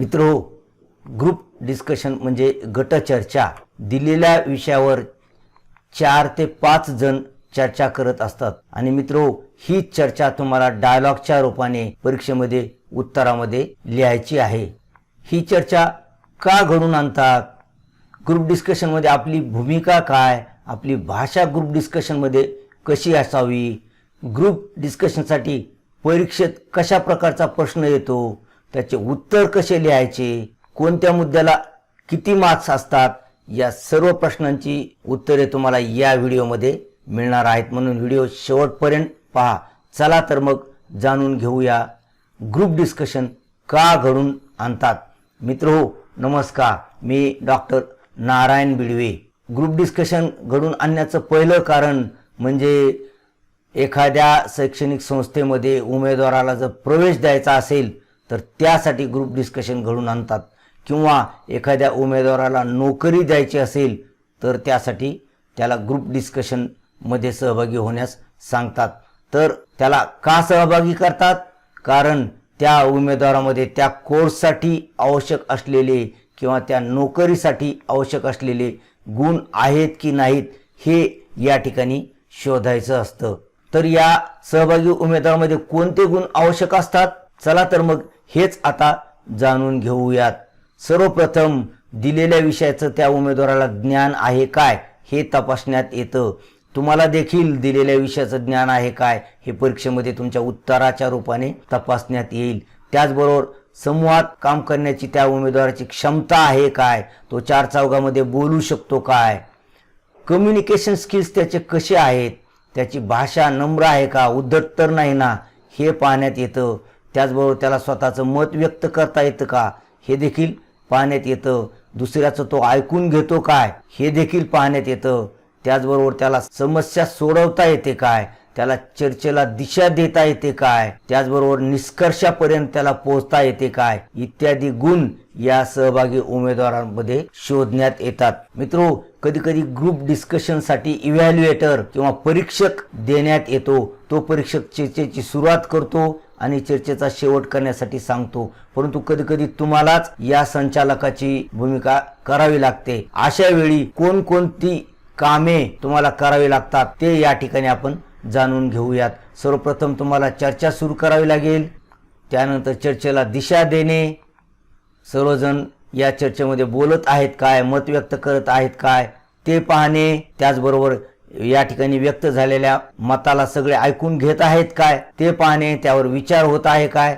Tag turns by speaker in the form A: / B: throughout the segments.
A: मित्र group discussion म्हणजे गटचर्चा दिलेल्या विषयावर चार ते पाच जण चर्चा करत असतात. आणि मित्र ही चर्चा तुम्हाला डायलॉगच्या रूपाने परीक्षेमध्ये उत्तरामध्ये लिहायची आहे. ही चर्चा का घडून आणतात? ग्रुप डिस्कशनमध्ये आपली भूमिका काय? आपली भाषा ग्रुप डिस्कशनमध्ये कशी असावी? ग्रुप डिस्कशनसाठी परीक्षेत कशा प्रकारचा प्रश्न येतो? त्याचे उत्तर कसे लिहायचे? कोणत्या मुद्द्याला किती मार्क्स असतात? या सर्व प्रश्नांची उत्तरे तुम्हाला या व्हिडिओमध्ये मिळणार आहेत. म्हणून व्हिडिओ शेवटपर्यंत पहा. चला तर मग जाणून घेऊया. ग्रुप डिस्कशन का घडून आणतात? मित्र हो नमस्कार. मी doctor Narayan Bidwe. Group discussion घडून आणण्याचं पहिलं कारण म्हणजे एखाद्या शैक्षणिक संस्थेमध्ये उमेदवाराला जर प्रवेश द्यायचा असेल तर त्यासाठी ग्रुप डिस्कशन घडून आणतात. किंवा एखाद्या उमेदवाराला नोकरी द्यायची असेल तर त्यासाठी त्याला ग्रुप डिस्कशनमध्ये सहभागी होण्यास सांगतात. तर त्याला का सहभागी करतात? कारण त्या उमेदवारामध्ये त्या कोर्ससाठी आवश्यक असलेले किंवा त्या नोकरीसाठी आवश्यक असलेले गुण आहेत की नाहीत हे या ठिकाणी शोधायचं असतं. तर या सहभागी उमेदवारामध्ये कोणते गुण आवश्यक असतात? चला तर मग हेच आता जाणून घेऊयात. सर्वप्रथम दिलेल्या विषयाचं त्या उमेदवाराला ज्ञान आहे काय हे तपासण्यात येतं. तुम्हाला देखील दिलेल्या विषयाचं ज्ञान आहे काय हे परीक्षेमध्ये तुमच्या उत्तराच्या रूपाने तपासण्यात येईल. त्याचबरोबर समूहात काम करण्याची त्या उमेदवाराची क्षमता आहे काय? तो चार चौघामध्ये बोलू शकतो काय? कम्युनिकेशन स्किल्स त्याचे कसे आहेत? त्याची भाषा नम्र आहे का? उद्धट तर नाही ना? हे पाहण्यात येतं. त्याचबरोबर त्याला स्वतःचं मत व्यक्त करता येतं का? हे देखील पाहण्यात येतं. दुसऱ्याचं तो ऐकून घेतो काय? हे देखील पाहण्यात येतं. त्याचबरोबर त्याला समस्या सोडवता येते काय? त्याला चर्चेला दिशा देता येते काय? त्याचबरोबर निष्कर्षापर्यंत त्याला पोहोचता येते काय? इत्यादी गुण या सहभागी उमेदवारांमध्ये शोधण्यात येतात. मित्रो कधी कधी ग्रुप डिस्कशनसाठी इव्हॅल्युएटर किंवा परीक्षक देण्यात येतो. तो परीक्षक चर्चेची सुरुवात करतो. आणि चर्चेचा शेवट करण्यासाठी सांगतो. परंतु कधी कधी तुम्हालाच या संचालकाची भूमिका करावी लागते. अशा वेळी कोणकोणती कामे तुम्हाला करावी लागतात ते या ठिकाणी आपण जाणून घेऊयात. सर्वप्रथम तुम्हाला चर्चा सुरू करावी लागेल. त्यानंतर चर्चेला दिशा देणे. सर्वजण या चर्चेमध्ये बोलत आहेत काय मत व्यक्त करत आहेत काय ते पाहणे. त्याचबरोबर या ठिकाणी व्यक्त झालेल्या मताला सगळे ऐकून घेत आहेत काय? ते पाहणे त्यावर विचार होत आहे काय?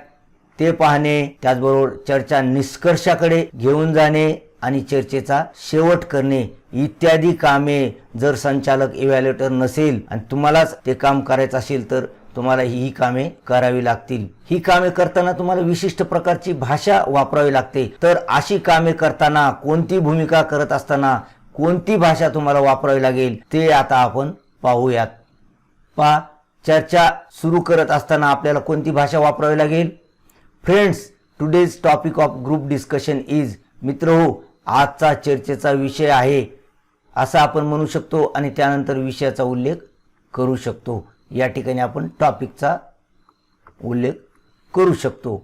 A: ते पाहणे त्याचबरोबर चर्चा निष्कर्षाकडे घेऊन जाणे आणि चर्चेचा शेवट करणे इत्यादी कामे जर संचालक इव्हॅल्युएटर नसेल आणि तुम्हालाच ते काम करायचं असेल तर तुम्हाला ही कामे करावी लागतील. ही कामे करताना तुम्हाला विशिष्ट प्रकारची भाषा वापरावी लागते. तर अशी कामे करताना कोणती भूमिका करत असताना कोणती भाषा तुम्हाला वापरावी लागेल ते आता आपण पाहूयात. पा चर्चा सुरू करत असताना आपल्याला कोणती भाषा वापरावी लागेल? Friends today's topic of group discussion is मित्र हो आजचा चर्चेचा विषय आहे. असं आपण म्हणू शकतो आणि त्यानंतर विषयाचा उल्लेख करू शकतो. या ठिकाणी आपण टॉपिकचा उल्लेख करू शकतो.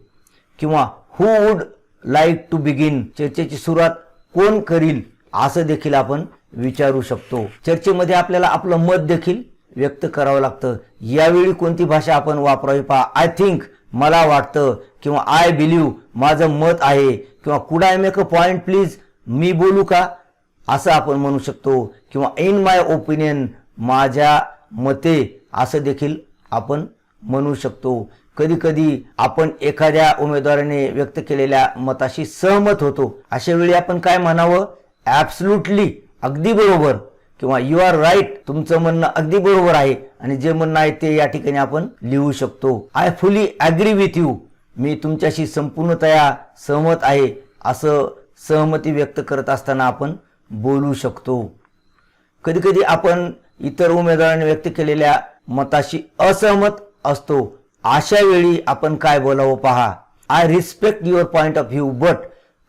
A: किंवा who would like to begin चर्चेची सुरुवात कोण करील? असं देखील आपण विचारू शकतो. चर्चेमध्ये आपल्याला आपलं मत देखील व्यक्त करावं लागतं. यावेळी कोणती भाषा आपण वापरावी पहा? आय थिंक मला वाटतं किंवा आय बिलीव्ह माझं मत आहे किंवा could I make a point please मी बोलू का? असं आपण म्हणू शकतो. किंवा इन माय ओपिनियन माझ्या मते असं देखील आपण म्हणू शकतो. कधी कधी आपण एखाद्या उमेदवाराने व्यक्त केलेल्या मताशी सहमत होतो. अशा वेळी आपण काय म्हणावं? ॲब्सल्युटली अगदी बरोबर. किंवा यू आर राईट तुमचं म्हणणं अगदी बरोबर आहे. आणि जे म्हणणं आहे ते या ठिकाणी आपण लिहू शकतो. I fully agree with you मी तुमच्याशी संपूर्णतया सहमत आहे. असं सहमती व्यक्त करत असताना आपण बोलू शकतो. कधीकधी आपण इतर उमेदवारांनी व्यक्त केलेल्या मताशी असहमत असतो. अशा वेळी आपण काय बोलावं पहा? I respect your point of view but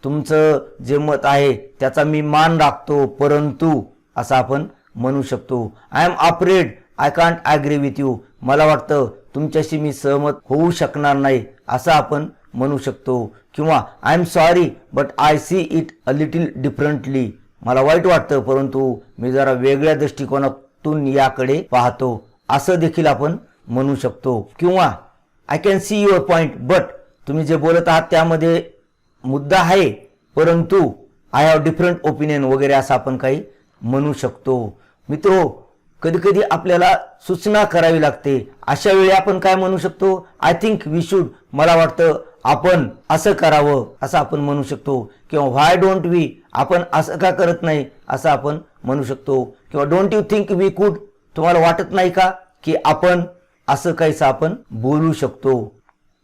A: तुमचं जे मत आहे त्याचा मी मान राखतो परंतु असं आपण म्हणू शकतो. I am afraid I can't agree with you मला वाटतं तुमच्याशी मी सहमत होऊ शकणार नाही असं आपण म्हणू शकतो. किंवा I am sorry but I see it a little differently मला वाईट वाटतं परंतु मी जरा वेगळ्या दृष्टिकोनातून याकडे पाहतो. असं देखील आपण म्हणू शकतो. किंवा I can see your point but तुम्ही जे बोलत आहात त्यामध्ये मुद्दा आहे परंतु आय हॅव डिफरंट ओपिनियन वगैरे असं आपण काही म्हणू शकतो. मित्रो कधी कधी आपल्याला सूचना करावी लागते. अशा वेळी आपण काय म्हणू शकतो? आय थिंक वी शूड मला वाटतं आपण असं करावं असं आपण म्हणू शकतो. किंवा व्हाय डोंट वी आपण असं का करत नाही असं आपण म्हणू शकतो. किंवा डोंट यू थिंक वी कुड तुम्हाला वाटत नाही का? की आपण असं काहीसं आपण बोलू शकतो.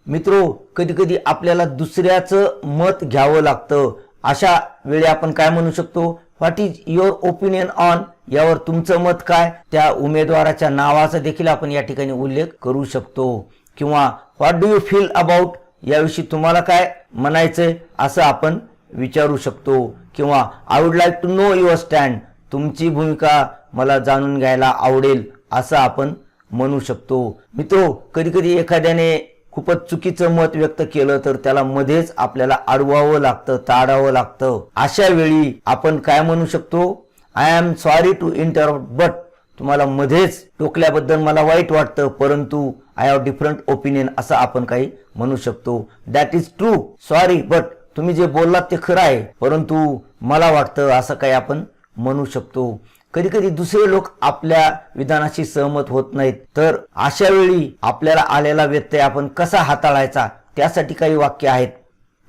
A: मित्रो कधी कधी आपल्याला दुसऱ्याचं मत घ्यावं लागतं. अशा वेळी आपण काय म्हणू शकतो? What is your opinion on यावर तुमचं मत काय? त्या उमेदवाराच्या नावाचा देखील आपण या ठिकाणी उल्लेख करू शकतो. किंवा what do you feel about याविषयी तुम्हाला काय म्हणायचंय? असं आपण विचारू शकतो. किंवा I would like to know your stand तुमची भूमिका मला जाणून घ्यायला आवडेल असं आपण म्हणू शकतो. मित्रो कधी कधी एखाद्याने खूपच चुकीचं मत व्यक्त केलं तर त्याला मध्येच आपल्याला अडवावं लागतं ताडावं लागतं. अशा वेळी आपण काय म्हणू शकतो? I am sorry to interrupt but तुम्हाला मध्येच टोकल्याबद्दल मला वाईट वाटतं परंतु आय हॅव डिफरंट ओपिनियन असं आपण काही म्हणू शकतो. That is true sorry but तुम्ही जे बोललात ते खरं आहे परंतु मला वाटतं असं काही आपण म्हणू शकतो. कधी कधी दुसरे लोक आपल्या विधानाशी सहमत होत नाहीत. तर अशा वेळी आपल्याला आलेला व्यत्यय आपण कसा हाताळायचा त्यासाठी काही वाक्य आहेत.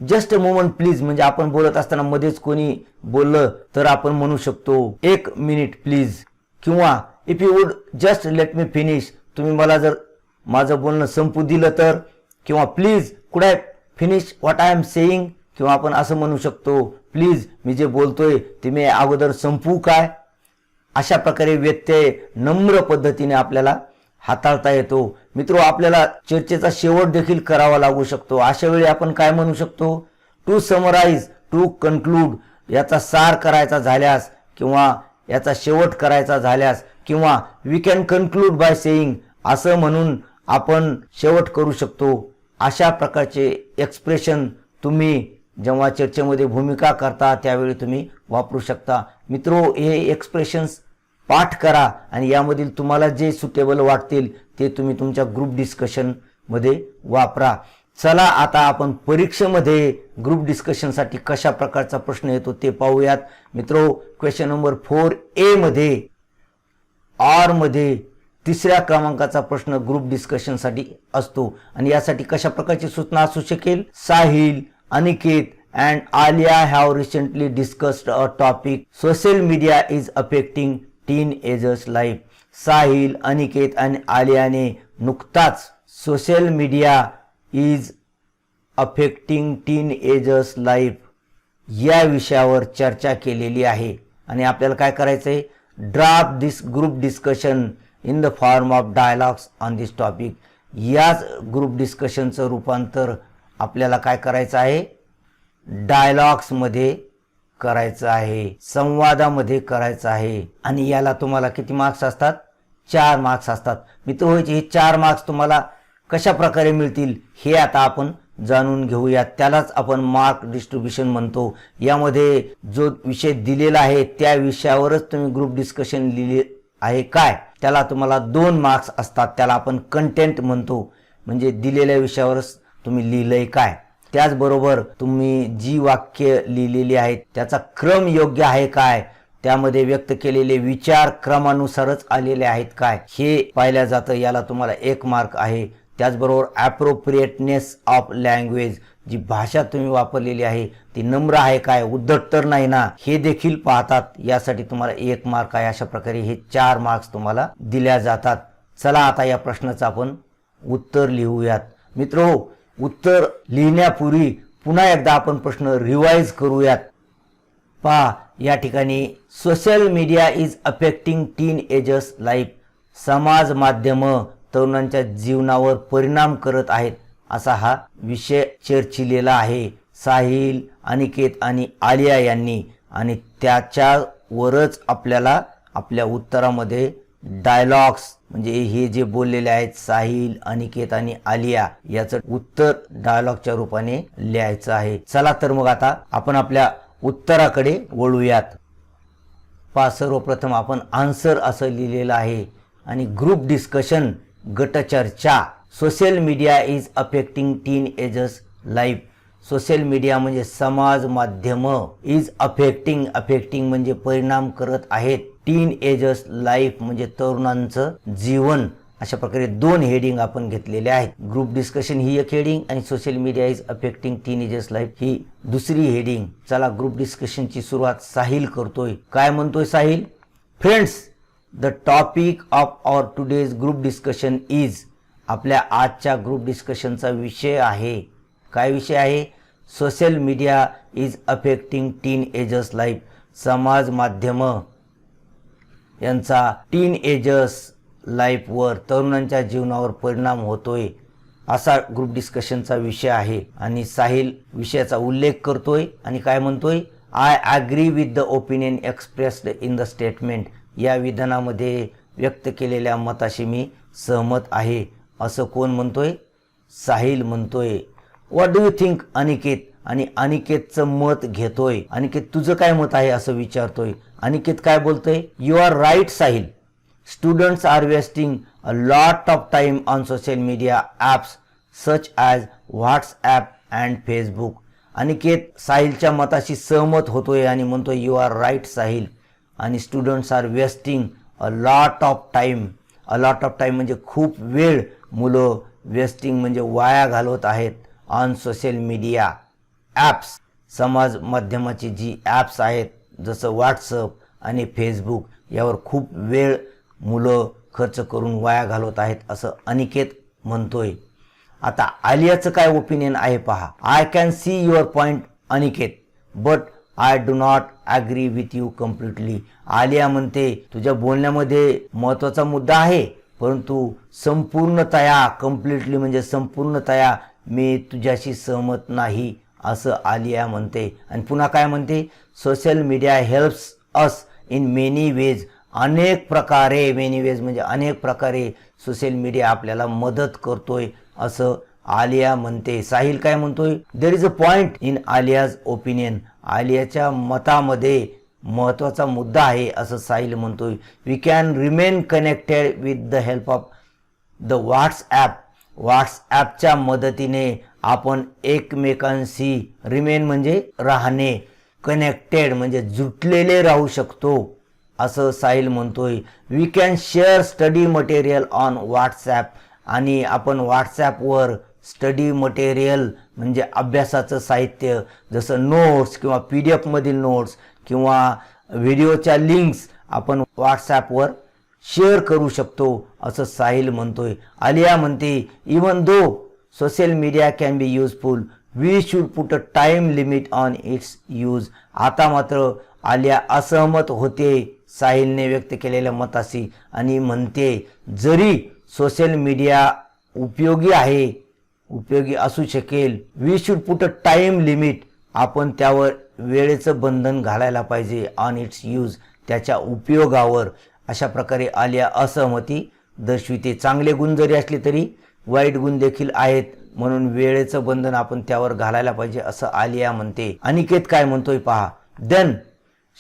A: जस्ट अ मोमेंट प्लीज म्हणजे आपण बोलत असताना मध्येच कोणी बोललं तर आपण म्हणू शकतो एक मिनिट प्लीज किंवा if you would just let me finish तुम्ही मला जर माझं बोलणं संपू दिलं तर किंवा please could I finish what I am saying किंवा आपण असं म्हणू शकतो प्लीज मी जे बोलतोय ते मी अगोदर संपू काय? अशा प्रकारे व्यत्यय नम्र पद्धतीने आपल्याला हाताळता येतो. मित्रो आपल्याला चर्चेचा शेवट देखील करावा लागू शकतो. अशा वेळी आपण काय म्हणू शकतो? टू समराईज टू कन्क्लूड याचा सार करायचा झाल्यास किंवा याचा शेवट करायचा झाल्यास किंवा we can conclude by saying असं म्हणून आपण शेवट करू शकतो. अशा प्रकारचे एक्सप्रेशन तुम्ही जेव्हा चर्चेमध्ये भूमिका करता त्यावेळी तुम्ही वापरू शकता. मित्रो हे एक्सप्रेशन्स पाठ करा आणि यामधील तुम्हाला जे सुटेबल वाटतील ते तुम्ही तुमच्या ग्रुप डिस्कशनमध्ये वापरा. चला आता आपण परीक्षेमध्ये ग्रुप डिस्कशनसाठी कशा प्रकारचा प्रश्न येतो ते पाहूयात. मित्रो क्वेश्चन नंबर फोर ए मध्ये आरमध्ये तिसऱ्या क्रमांकाचा प्रश्न ग्रुप डिस्कशनसाठी असतो. आणि यासाठी कशा प्रकारची सूचना असू शकेल? Sahil Aniket and Aliya have recently discussed a topic social media is affecting teenagers life Sahil Aniket आणि आलियाने नुकताच social media is affecting teenagers life या विषयावर चर्चा केलेली आहे. आणि आपल्याला काय करायचं आहे draft this group discussion in the form of dialogues on this topic याच ग्रुप डिस्कशनचं रूपांतर आपल्याला काय करायचं आहे? डायलॉग्समध्ये करायचं आहे संवादामध्ये करायचं आहे. आणि याला तुम्हाला किती मार्क्स असतात? चार मार्क्स असतात. मित्र होयचे हे चार मार्क्स तुम्हाला कशा प्रकारे मिळतील हे आता आपण जाणून घेऊयात त्यालाच आपण मार्क डिस्ट्रीब्युशन म्हणतो. यामध्ये जो विषय दिलेला आहे त्या विषयावरच तुम्ही ग्रुप डिस्कशन लिहिले आहे काय? त्याला तुम्हाला दोन मार्क्स असतात. त्याला आपण कंटेंट म्हणतो. म्हणजे दिलेल्या विषयावरच तुम्ही लिहिलंय काय? त्याचबरोबर तुम्ही जी वाक्य लिहिलेली आहेत त्याचा क्रम योग्य आहे काय? त्यामध्ये व्यक्त केलेले विचार क्रमानुसारच आलेले आहेत काय? हे पाहिल्या जातं याला तुम्हाला एक मार्क आहे. त्याचबरोबर ॲप्रोप्रिएटनेस ऑफ लँग्वेज जी भाषा तुम्ही वापरलेली आहे ती नम्र आहे काय? उद्धट तर नाही ना? हे देखील पाहतात. यासाठी तुम्हाला एक मार्क आहे. अशा प्रकारे हे चार मार्क्स तुम्हाला दिल्या जातात. चला आता या प्रश्नाचं आपण उत्तर लिहूयात. मित्र उत्तर लिहिण्यापूर्वी पुन्हा एकदा आपण प्रश्न रिवाईज करूयात. पहा या ठिकाणी social media is affecting teenagers life समाज माध्यम तरुणांच्या जीवनावर परिणाम करत आहेत असा हा विषय चर्चिलेला आहे. साहिल अनिकेत आणि आलिया यांनी आणि त्याच्यावरच आपल्याला आपल्या उत्तरामध्ये डायलॉग्स म्हणजे हे जे बोललेले आहेत साहिल अनिकेत आणि आलिया याचं उत्तर डायलॉगच्या रूपाने लिहायचं आहे. चला तर मग आता आपण आपल्या उत्तराकडे वळूयात. पा सर्वप्रथम आपण आन्सर असं लिहिलेलं आहे आणि group discussion गटचर्चा social media is affecting teenagers life social media म्हणजे समाज माध्यम. इज अफेक्टिंग अफेक्टिंग म्हणजे परिणाम करत आहेत. टीन एजर्स लाईफ म्हणजे तरुणांचं जीवन. अशा प्रकारे दोन हेडिंग आपण घेतलेले आहेत. ग्रुप डिस्कशन ही एक हेडिंग आणि social media is affecting teenagers life ही दुसरी हेडिंग. चला ग्रुप डिस्कशनची सुरुवात साहिल करतोय. काय म्हणतोय Sahil? Friends the topic of our today's group discussion is आपल्या आजच्या ग्रुप डिस्कशनचा विषय आहे. काय विषय आहे? Social media is affecting teenagers life समाज माध्यमं. यांचा टीन एजर्स लाईफवर तरुणांच्या जीवनावर परिणाम होतोय असा ग्रुप डिस्कशनचा विषय आहे. आणि साहिल विषयाचा उल्लेख करतोय आणि काय म्हणतोय? I agree with the opinion expressed in the statement या विधानामध्ये व्यक्त केलेल्या मताशी मी सहमत आहे. असं कोण म्हणतोय? साहिल म्हणतोय. What do you think Aniket? आणि अनिकेतचं मत घेतोय. अनिकेत तुझं काय मत आहे असं विचारतोय? अनिकेत काय बोलतोय? You are right Sahil. Students are wasting a lot of time on social media apps such as WhatsApp and Facebook Aniket साहिलच्या मताशी सहमत होतोय आणि म्हणतो यू आर राईट साहिल. आणि students are wasting a lot of time a lot of time म्हणजे खूप वेळ मुलं वेस्टिंग म्हणजे वाया घालवत आहेत ऑन सोशल मीडिया ॲप्स समाज माध्यमाची जी ॲप्स आहेत जसं व्हॉट्सअप आणि फेसबुक यावर खूप वेळ मुलं खर्च करून वाया घालवत आहेत असं अनिकेत म्हणतोय. आता आलियाचं काय ओपिनियन आहे पहा. I can see your point Aniket. But I do not agree with you completely Aliya म्हणते तुझ्या बोलण्यामध्ये महत्त्वाचा मुद्दा आहे परंतु संपूर्णतया कम्प्लिटली म्हणजे संपूर्णतया मी तुझ्याशी सहमत नाही. असं आलिया म्हणते. आणि पुन्हा काय म्हणते? Social media helps us in many ways अनेक प्रकारे मेनी वेज म्हणजे अनेक प्रकारे सोशल मीडिया आपल्याला मदत करतोय असं आलिया म्हणते. साहिल काय म्हणतोय? There is a point in Aliya's opinion आलियाच्या मतामध्ये महत्त्वाचा मुद्दा आहे असं साहिल म्हणतोय. We can remain connected with the help of the WhatsApp व्हॉट्सॲपच्या मदतीने आपण एकमेकांशी रिमेन म्हणजे राहणे कनेक्टेड म्हणजे जुटलेले राहू शकतो असं साहिल म्हणतोय. We can share study material on WhatsApp आणि आपण व्हॉट्सॲपवर स्टडी मटेरियल म्हणजे अभ्यासाचं साहित्य जसं नोट्स किंवा पी डी एफमधील नोट्स किंवा व्हिडिओच्या लिंक्स आपण व्हॉट्सॲपवर शेअर करू शकतो असं साहिल म्हणतोय. आलिया म्हणते even though social media can be useful we should put a time limit on its use आता मात्र आलिया असहमत होते साहिलने व्यक्त केलेल्या मताशी. आणि म्हणते जरी सोशल मीडिया उपयोगी आहे उपयोगी असू शकेल we should put a time limit आपण त्यावर वेळेचं बंधन घालायला पाहिजे ऑन इट्स यूज त्याच्या उपयोगावर. अशा प्रकारे आलिया असहमती दर्शविते. चांगले गुण जरी असले तरी वाईट गुण देखील आहेत म्हणून वेळेचं बंधन आपण त्यावर घालायला पाहिजे असं आलिया म्हणते. अनिकेत काय म्हणतोय पहा. Then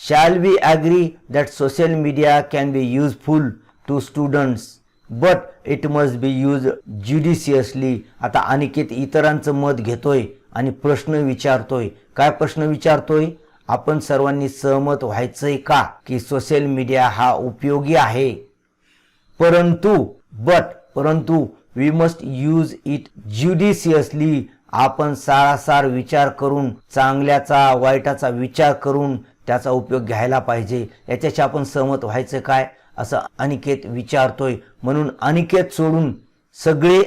A: shall we agree that social media can be useful to students but it must be use judiciously आता अनिकेत इतरांचं मत घेतोय आणि प्रश्न विचारतोय. काय प्रश्न विचारतोय? आपण सर्वांनी सहमत व्हायचंय का की सोशल मीडिया हा उपयोगी आहे? परंतु बट परंतु we must use it judiciously आपण सारासार विचार करून चांगल्याचा वाईटाचा विचार करून त्याचा उपयोग घ्यायला पाहिजे. याच्याशी आपण सहमत व्हायचं काय? असं अनिकेत विचारतोय. म्हणून अनिकेत सोडून सगळे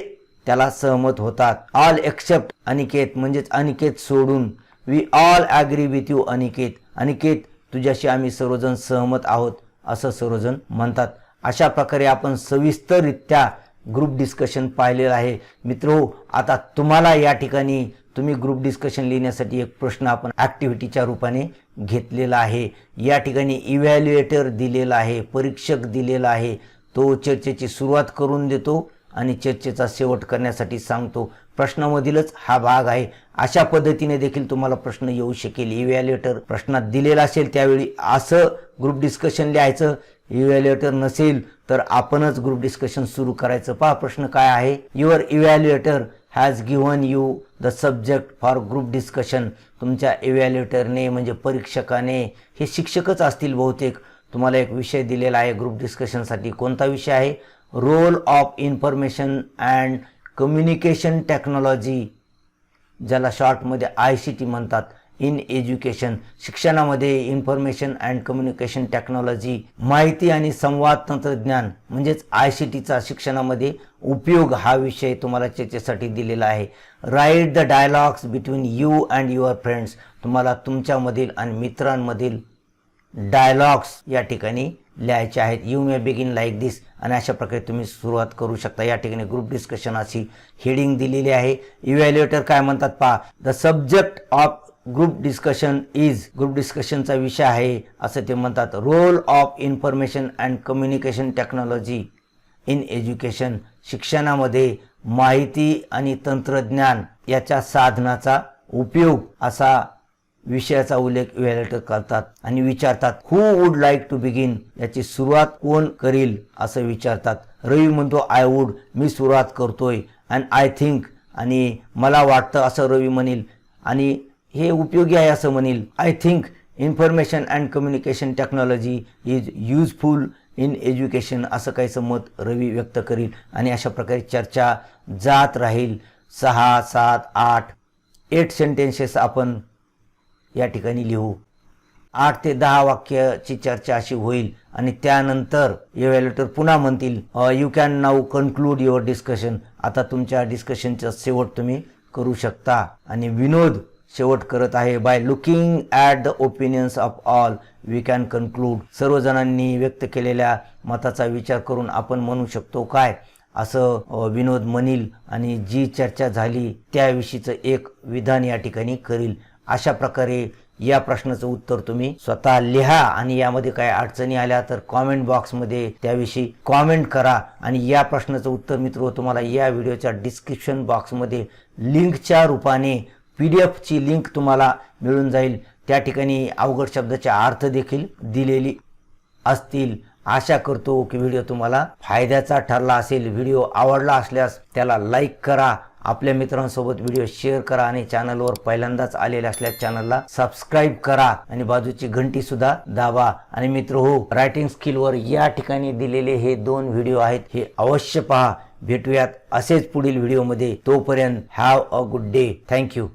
A: त्याला सहमत होतात. All except Aniket. म्हणजेच अनिकेत सोडून. We all agree with you Aniket. Aniket तुझ्याशी आम्ही सर्वजण सहमत आहोत असं सर्वजण म्हणतात. अशा प्रकारे आपण सविस्तररित्या ग्रुप डिस्कशन पाहिलेलं आहे. मित्रो आता तुम्हाला या ठिकाणी तुम्ही ग्रुप डिस्कशन लिहिण्यासाठी एक प्रश्न आपण ॲक्टिव्हिटीच्या रूपाने घेतलेला आहे. या ठिकाणी इव्हॅल्युएटर दिलेला आहे परीक्षक दिलेला आहे. तो चर्चेची सुरुवात करून देतो आणि चर्चेचा शेवट करण्यासाठी सांगतो. प्रश्नामधीलच हा भाग आहे. अशा पद्धतीने देखील तुम्हाला प्रश्न येऊ शकेल. इव्हॅल्युएटर प्रश्नात दिलेला असेल त्यावेळी असं ग्रुप डिस्कशन लिहायचं. इव्हॅल्युएटर नसेल तर आपणच ग्रुप डिस्कशन सुरू करायचं. पहा प्रश्न काय आहे? Your evaluator has given you the subject for group discussion तुमच्या इव्हॅल्युएटरने म्हणजे परीक्षकाने हे शिक्षकच असतील बहुतेक. तुम्हाला एक विषय दिलेला आहे ग्रुप डिस्कशनसाठी कोणता विषय आहे? Role of information and communication technology ज्याला शॉर्टमध्ये आय सी टी म्हणतात. इन एज्युकेशन शिक्षणामध्ये इन्फॉर्मेशन अँड कम्युनिकेशन टेक्नॉलॉजी माहिती आणि संवाद तंत्रज्ञान म्हणजेच आय सी टीचा शिक्षणामध्ये उपयोग हा विषय तुम्हाला चर्चेसाठी दिलेला आहे. Write the dialogues between you and your friends तुम्हाला तुमच्यामधील आणि मित्रांमधील डायलॉग्स या ठिकाणी लिहायचे आहेत. You may begin like this आणि अशा प्रकारे तुम्ही सुरुवात करू शकता. या ठिकाणी ग्रुप डिस्कशन अशी हेडिंग दिलेली आहे. इव्हॅल्युएटर काय म्हणतात पहा? The subject of group discussion is group डिस्कशनचा विषय आहे असं ते म्हणतात. Role of information and communication technology in education शिक्षणामध्ये माहिती आणि तंत्रज्ञान याच्या साधनाचा उपयोग असा विषयाचा उल्लेख वेलेटर करतात आणि विचारतात who would like to begin याची सुरुवात कोण करील? असं विचारतात. रवी म्हणतो आय वुड मी सुरुवात करतोय. अँड आय थिंक आणि मला वाटतं असं रवी म्हणेल. आणि हे उपयोगी आहे असं म्हणेल. I think information and communication technology is useful in education असं काहीचं मत रवी व्यक्त करील. आणि अशा प्रकारे चर्चा जात राहील. सहा सात आठ एट सेंटेन्सेस आपण या ठिकाणी लिहू. आठ ते दहा वाक्याची चर्चा अशी होईल. आणि त्यानंतर इव्हॅल्युएटर पुन्हा म्हणतील you can now conclude your discussion आता तुमच्या डिस्कशनचा शेवट तुम्ही करू शकता. आणि विनोद शेवट करत आहे. By looking at the opinions of all we can conclude सर्वजणांनी व्यक्त केलेल्या मताचा विचार करून आपण म्हणू शकतो काय? असं विनोद म्हणील आणि जी चर्चा झाली त्याविषयीचं एक विधान या ठिकाणी करील. अशा प्रकारे या प्रश्नाचं उत्तर तुम्ही स्वतः लिहा आणि यामध्ये काय अडचणी आल्या तर कॉमेंट बॉक्समध्ये त्याविषयी कॉमेंट करा. आणि या प्रश्नाचं उत्तर मित्र तुम्हाला या व्हिडिओच्या डिस्क्रिप्शन बॉक्समध्ये लिंकच्या रूपाने पी डी एफची लिंक तुम्हाला मिळून जाईल. त्या ठिकाणी अवघड शब्दाचे अर्थ देखील दिलेली असतील. आशा करतो की व्हिडिओ तुम्हाला फायद्याचा ठरला असेल. व्हिडिओ आवडला असल्यास त्याला लाईक करा. आपल्या मित्रांसोबत व्हिडिओ शेअर करा आणि चॅनलवर पहिल्यांदाच आलेले असल्यास चॅनलला सबस्क्राईब करा आणि बाजूची घंटी सुद्धा दाबा. आणि मित्र हो रायटिंग स्किलवर या ठिकाणी दिलेले हे दोन व्हिडिओ आहेत हे अवश्य पहा. भेटूयात असेच पुढील व्हिडिओमध्ये. तोपर्यंत have a good day thank you